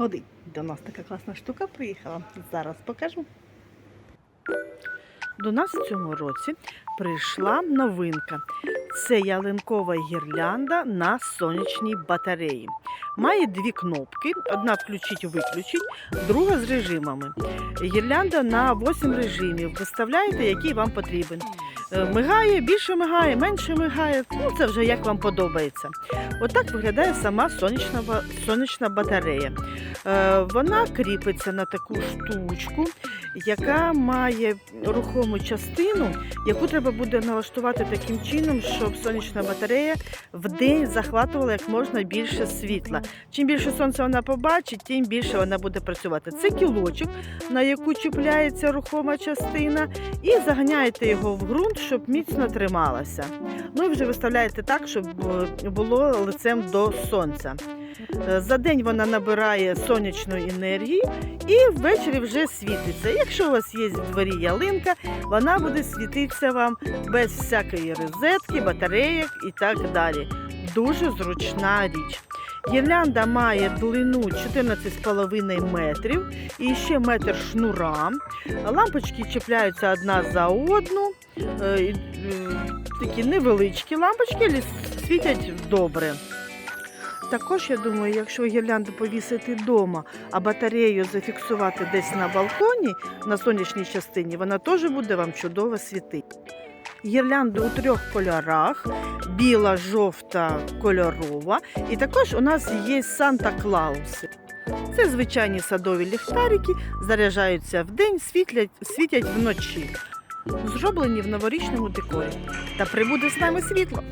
Ходи, до нас така класна штука приїхала. Зараз покажу. До нас в цьому році прийшла новинка. Це ялинкова гірлянда на сонячній батареї. Має дві кнопки: одна включить-виключить, друга з режимами. Гірлянда на 8 режимів. Виставляєте, який вам потрібен. Е, Мигає, більше мигає, менше мигає. Ну, це вже як вам подобається. Отак виглядає сама сонячна, сонячна батарея. Е, Вона кріпиться на таку штучку, яка має рухому частину, яку треба буде налаштувати таким чином, щоб сонячна батарея в день захватувала як можна більше світла. Чим більше сонця вона побачить, тим більше вона буде працювати. Це кілочок, на яку чіпляється рухома частина, і заганяєте його в ґрунт, щоб міцно трималася. Ну і вже виставляєте так, щоб е, було лицем до сонця. Е, За день вона набирає сонячної енергії і ввечері вже світиться. Якщо у вас є в дворі ялинка, вона буде світитися вам без всякої розетки, батареїк і так далі. Дуже зручна річ. Гірлянда має длину 14,5 метрів і ще метр шнура. Лампочки чіпляються одна за одну. Е, е, Такі невеличкі лампочки, але світять добре. Також я думаю, якщо гірлянду повісити вдома, а батарею зафіксувати десь на балконі на сонячній частині, вона теж буде вам чудово світити. Гірлянду у трьох кольорах: біла, жовта, кольорова. І також у нас є Санта-Клауси. Це звичайні садові ліхтарики, заряджаються вдень, світлять, світять вночі. Зроблені в новорічному декорі. Та прибуде з нами світло.